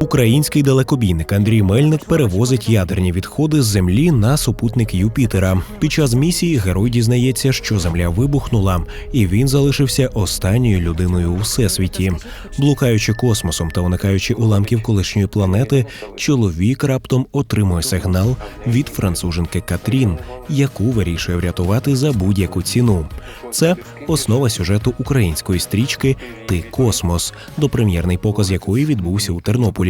Український далекобійник Андрій Мельник перевозить ядерні відходи з землі на супутник Юпітера. Під час місії герой дізнається, що земля вибухнула, і він залишився останньою людиною у всесвіті. Блукаючи космосом та уникаючи уламків колишньої планети, чоловік раптом отримує сигнал від француженки Катрін, яку вирішує врятувати за будь-яку ціну. Це основа сюжету української стрічки Ти космос, допрем'єрний показ якої відбувся у Тернополі.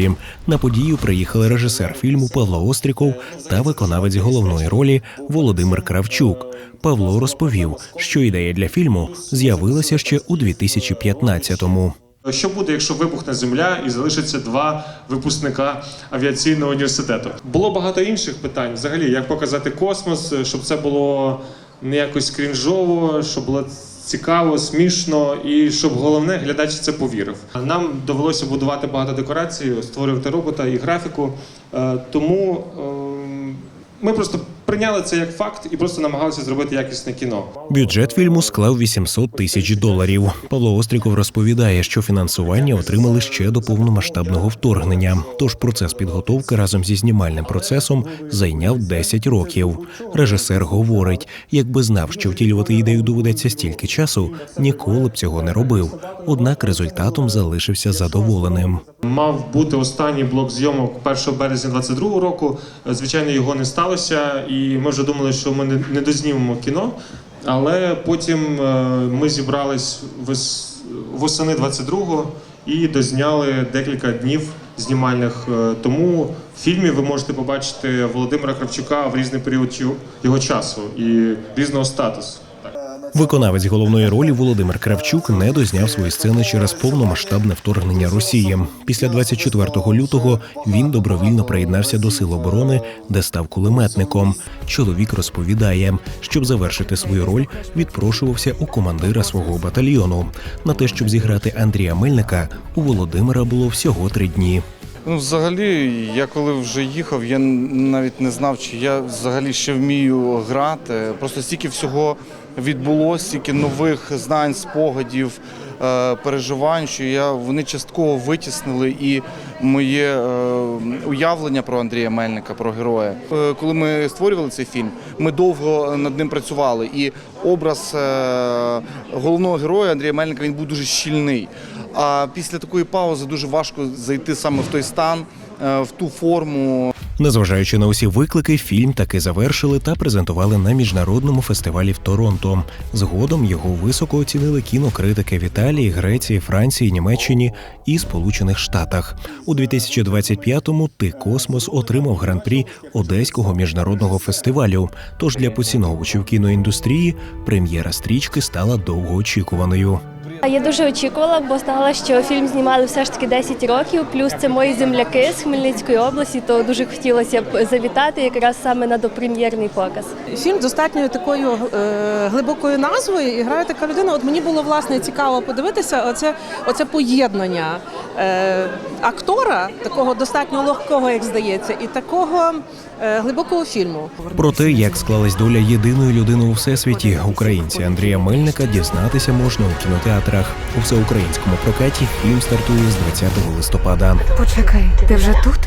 На подію приїхали режисер фільму Павло Остріков та виконавець головної ролі Володимир Кравчук. Павло розповів, що ідея для фільму з'явилася ще у 2015-му. Що буде, якщо вибухне земля і залишиться два випускника авіаційного університету? Було багато інших питань. Взагалі, як показати космос, щоб це було не якось крінжово, щоб було цікаво, смішно, і щоб головне глядач це повірив. Нам довелося будувати багато декорацій, створювати робота і графіку. Е, Тому ем, ми просто прийняли це як факт і просто намагалися зробити якісне кіно. Бюджет фільму склав 800 тисяч доларів. Павло Остріков розповідає, що фінансування отримали ще до повномасштабного вторгнення. Тож процес підготовки разом зі знімальним процесом зайняв 10 років. Режисер говорить, якби знав, що втілювати ідею доведеться стільки часу, ніколи б цього не робив. Однак результатом залишився задоволеним. Мав бути останній блок зйомок 1 березня 22 року. Звичайно, його не сталося, і ми вже думали, що ми не- не дознімемо кіно. Але потім е, ми зібрались вес- восени 22-го і дозняли декілька днів знімальних. Е, Тому в фільмі ви можете побачити Володимира Кравчука в різний період його- його часу і різного статусу. Виконавець головної ролі Володимир Кравчук не дозняв свої сцени через повномасштабне вторгнення Росії. Після 24 лютого він добровільно приєднався до сил оборони, де став кулеметником. Чоловік розповідає, щоб завершити свою роль, відпрошувався у командира свого батальйону. На те, щоб зіграти Андрія Мельника, у Володимира було всього три дні. Ну, взагалі, я коли вже їхав, я навіть не знав, чи я взагалі ще вмію грати. Просто стільки всього відбулося, стільки нових знань, спогадів, е, переживань, що я вони частково витіснили і моє е, уявлення про Андрія Мельника, про героя. Е, Коли ми створювали цей фільм, ми довго над ним працювали. І образ головного героя Андрія Мельника він був дуже щільний. А після такої паузи дуже важко зайти саме в той стан, в ту форму. Незважаючи на усі виклики, фільм таки завершили та презентували на міжнародному фестивалі в Торонто. Згодом його високо оцінили кінокритики в Італії, Греції, Франції, Німеччині і Сполучених Штатах. У 2025-му Ти космос отримав гран-прі Одеського міжнародного фестивалю. Тож для поціновувачів кіноіндустрії прем'єра стрічки стала довгоочікуваною. Я дуже очікувала, бо знала, що фільм знімали все ж таки 10 років. Плюс це мої земляки з Хмельницької області, то дуже хотілося б завітати якраз саме на допрем'єрний показ. Фільм з достатньою такою е, глибокою назвою і грає така людина. От мені було власне цікаво подивитися. Оце, оце поєднання е, актора, такого достатньо легкого, як здається, і такого е, глибокого фільму. Про те, як склалась доля єдиної людини у всесвіті українці Андрія Мельника, дізнатися можна у кінотеатрах. У всеукраїнському прокаті фільм стартує з 20 листопада. Почекай, ти вже тут?